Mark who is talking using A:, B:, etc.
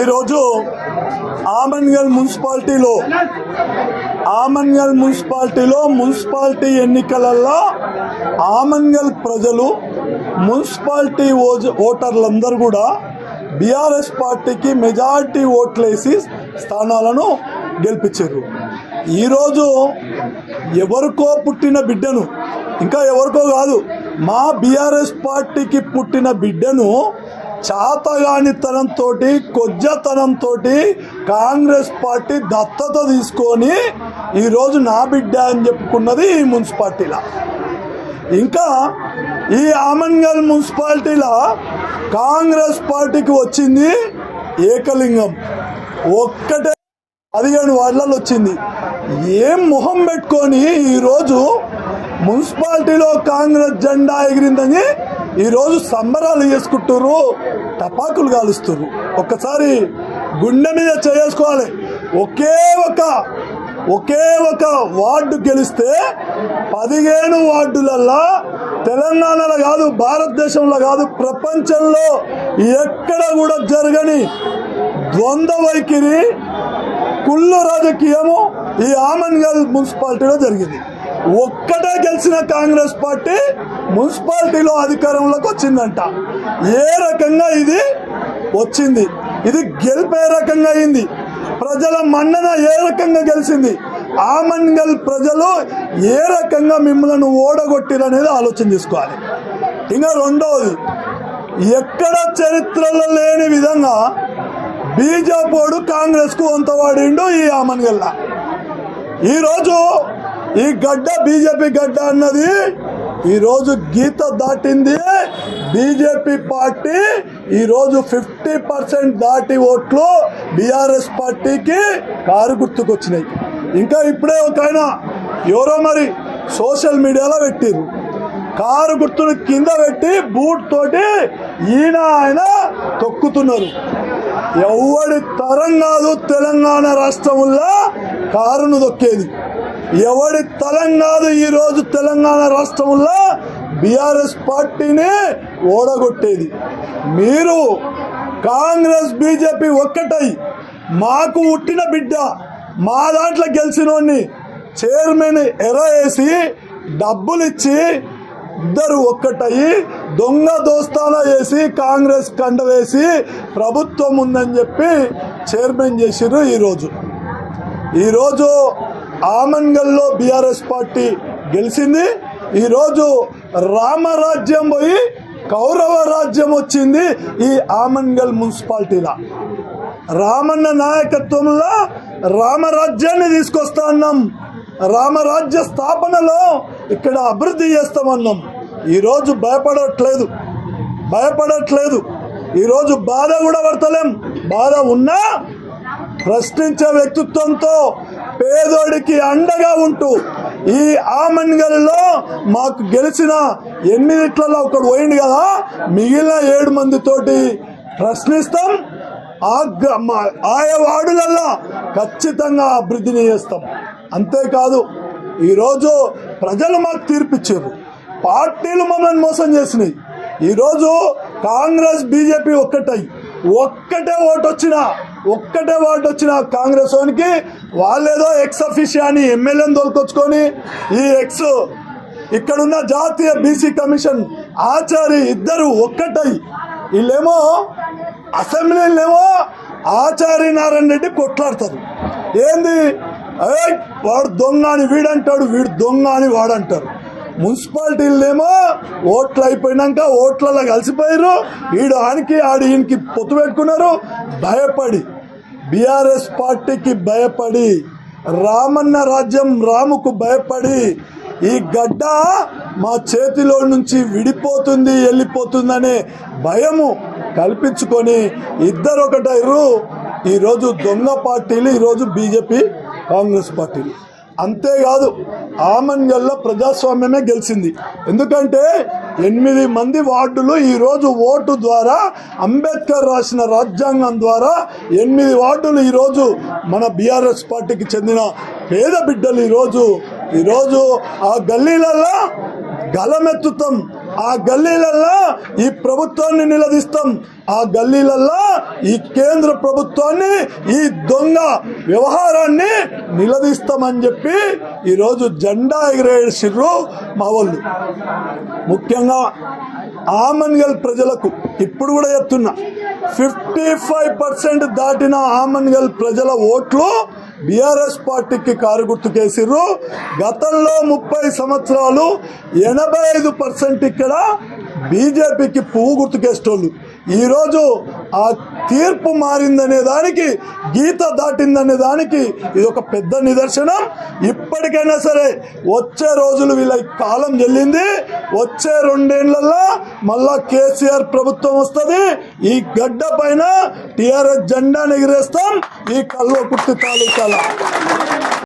A: ఈరోజు ఆమన్గల్ మున్సిపాలిటీలో ఆమన్గల్ మున్సిపాలిటీలో మున్సిపాలిటీ ఎన్నికలలో ఆమన్గల్ ప్రజలు మున్సిపాలిటీ ఓటర్లందరూ కూడా బీఆర్ఎస్ పార్టీకి మెజారిటీ ఓట్లేసి స్థానాలను గెలిపించారు. ఈరోజు ఎవరికో పుట్టిన బిడ్డను ఇంకా ఎవరికో కాదు మా బీఆర్ఎస్ పార్టీకి పుట్టిన బిడ్డను చాతగానితనంతో కొజ్జతనంతో కాంగ్రెస్ పార్టీ దత్తత తీసుకొని ఈరోజు నా బిడ్డ అని చెప్పుకున్నది ఈ మున్సిపాలిటీలో. ఇంకా ఈ ఆమన్గల్ మున్సిపాలిటీలో కాంగ్రెస్ పార్టీకి వచ్చింది ఏకలింగం. ఒక్కటే పదిహేను వార్డులలో వచ్చింది. ఏం మొహం పెట్టుకొని ఈరోజు మున్సిపాలిటీలో కాంగ్రెస్ జెండా ఎగిరిందని ఈరోజు సంబరాలు చేసుకుంటుర్రు టపాకులు కాలుస్తున్నారు ఒక్కసారి గుండె మీద చేసుకోవాలి. ఒకే ఒక ఒకే ఒక వార్డు గెలిస్తే పదిహేను వార్డులల్లా తెలంగాణలో కాదు భారతదేశంలో కాదు ప్రపంచంలో ఎక్కడ కూడా జరగని ద్వంద్వ వైఖరి కుళ్ళు రాజకీయము ఈ ఆమన్గల్ మున్సిపాలిటీలో జరిగింది. ఒక్కటే గెలిచిన కాంగ్రెస్ పార్టీ మున్సిపాలిటీలో అధికారంలోకి వచ్చిందంట. ఏ రకంగా ఇది వచ్చింది? ఇది గెలిపే రకంగా అయింది. ప్రజల మన్నన ఏ రకంగా గెలిచింది? ఆమన్గల్ ప్రజలు ఏ రకంగా మిమ్మల్ని ఓడగొట్టిరనేది ఆలోచన చేసుకోవాలి. ఇంకా రెండవది ఎక్కడ చరిత్రలో లేని విధంగా బీజేపోడు కాంగ్రెస్కు వాడిండు ఈ ఆమన్గల్లా ఈరోజు ఈ గడ్డ బీజేపీ గడ్డ అన్నది ఈరోజు గీత దాటింది. బీజేపీ పార్టీ ఈరోజు ఫిఫ్టీ పర్సెంట్ దాటి ఓట్లు బీఆర్ఎస్ పార్టీకి కారు గుర్తుకొచ్చినాయి. ఇంకా ఇప్పుడే ఒక ఆయన ఎవరో మరి సోషల్ మీడియాలో పెట్టిరు కారు గుర్తును కింద పెట్టి బూట్ తోటి ఈయన ఆయన తొక్కుతున్నారు. ఎవడి తరం కాదు తెలంగాణ రాష్ట్రంలో కారును దొక్కేది ఎవడి తెలంగాణ ఈరోజు తెలంగాణ రాష్ట్రంలో బీఆర్ఎస్ పార్టీని ఓడగొట్టేది? మీరు కాంగ్రెస్ బీజేపీ ఒక్కటై మాకు పుట్టిన బిడ్డ మా దాంట్లో గెలిచినోడిని చైర్మన్ ఎర వేసి డబ్బులు ఇచ్చి ఇద్దరు ఒక్కటయి దొంగ దోస్తానా వేసి కాంగ్రెస్ కండ వేసి ప్రభుత్వం ఉందని చెప్పి చైర్మన్ చేసిర్రు ఈరోజు ఈరోజు ఆమన్గల్లో బీఆర్ఎస్ పార్టీ గెలిచింది. ఈరోజు రామరాజ్యం పోయి కౌరవ రాజ్యం వచ్చింది ఈ ఆమన్గల్ మున్సిపాలిటీలో. రామన్న నాయకత్వంలో రామరాజ్యాన్ని తీసుకొస్తా అన్నాం. రామరాజ్య స్థాపనలో ఇక్కడ అభివృద్ధి చేస్తామన్నాం ఈరోజు భయపడట్లేదు. భయపడట్లేదు. ఈరోజు బాధ కూడా పడతలేం. బాధ ఉన్నా ప్రశ్నించే వ్యక్తిత్వంతో పేదోడికి అండగా ఉంటూ ఈ ఆమన్గల్లో మాకు గెలిచిన ఎనిమిదిట్లలో ఒకడు పోయింది కదా మిగిలిన ఏడు మందితోటి ప్రశ్నిస్తాం ఆ గ్ర- మా- ఆయా వార్డులల్లో ఖచ్చితంగా అభివృద్ధిని చేస్తాం. అంతేకాదు ఈరోజు ప్రజలు మాకు తీర్పిచ్చారు. పార్టీలు మమ్మల్ని మోసం చేసినాయి. ఈరోజు కాంగ్రెస్ బీజేపీ ఒక్కటై ఒక్కటే ఓటు వచ్చినా ఒక్కటే ఓటు వచ్చిన కాంగ్రెస్ వానికి వాళ్ళేదో ఎక్స్ అఫీషియా అని ఎమ్మెల్యేని తోలుకొచ్చుకొని ఈ ఎక్స్ ఇక్కడున్న జాతీయ బీసీ కమిషన్ ఆచారి ఇద్దరు ఒక్కటై. వీళ్ళేమో అసెంబ్లీలేమో ఆచారి నారాయణ రెడ్డి కొట్లాడతారు. ఏంది? ఏయ్, వాడు దొంగ అని వీడంటాడు వీడు దొంగ అని వాడంటారు. మున్సిపాలిటీలేమో ఓట్లు అయిపోయినాక ఓట్లలో కలిసిపోయారు ఈడు ఆనికి ఆడు ఈయనకి పొత్తు పెట్టుకున్నారు. భయపడి. బీఆర్ఎస్ పార్టీకి భయపడి. రామన్న రాజ్యం రాముకు భయపడి. ఈ గడ్డ మా చేతిలో నుంచి విడిపోతుంది వెళ్ళిపోతుందనే భయము కల్పించుకొని ఇద్దరు ఒకటైరు ఈరోజు దొంగ పార్టీలు ఈరోజు బీజేపీ కాంగ్రెస్ పార్టీలు. అంతేకాదు ఆమన్గల్లో ప్రజాస్వామ్యమే గెలిచింది. ఎందుకంటే ఎనిమిది మంది వార్డులు ఈరోజు ఓటు ద్వారా అంబేద్కర్ రాసిన రాజ్యాంగం ద్వారా ఎనిమిది వార్డులు ఈరోజు మన బీఆర్ఎస్ పార్టీకి చెందిన పేద బిడ్డలు ఈరోజు ఈరోజు ఆ గల్లీలలో గలమెత్తుతాం. ఆ గల్లీలల్లా ఈ ప్రభుత్వాన్ని నిలదీస్తాం. ఆ గల్లీలల్లా ఈ కేంద్ర ప్రభుత్వాన్ని ఈ దొంగ వ్యవహారాన్ని నిలదీస్తామని చెప్పి ఈరోజు జెండా ఎగిరేసిర్రు మా వాళ్ళు. ముఖ్యంగా ఆమన్గల్ ప్రజలకు ఇప్పుడు కూడా చెప్తున్నా ఫిఫ్టీ ఫైవ్ పర్సెంట్ దాటిన ఆమన్గల్ ప్రజల ఓట్లు బీఆర్ఎస్ పార్టీకి కారు గుర్తుకేసిర్రు గతంలో ముప్పై సంవత్సరాలు ఎనభై ఐదు పర్సెంట్ ఇక్కడ బీజేపీకి పువ్వు గుర్తుకేసేటోళ్ళు ఈరోజు ఆ తీర్పు మారిందనే దానికి గీత దాటిందనే దానికి ఇది ఒక పెద్ద నిదర్శనం. ఇప్పటికైనా సరే వచ్చే రోజులు వీళ్ళ కాలం చెల్లింది. వచ్చే రెండేళ్ళలో మళ్ళా కేసీఆర్ ప్రభుత్వం వస్తుంది. ఈ గడ్డ పైన టీఆర్ఎస్ జెండాను ఎగిరేస్తాం. ఈ కల్లో పుట్టి తాలూకాల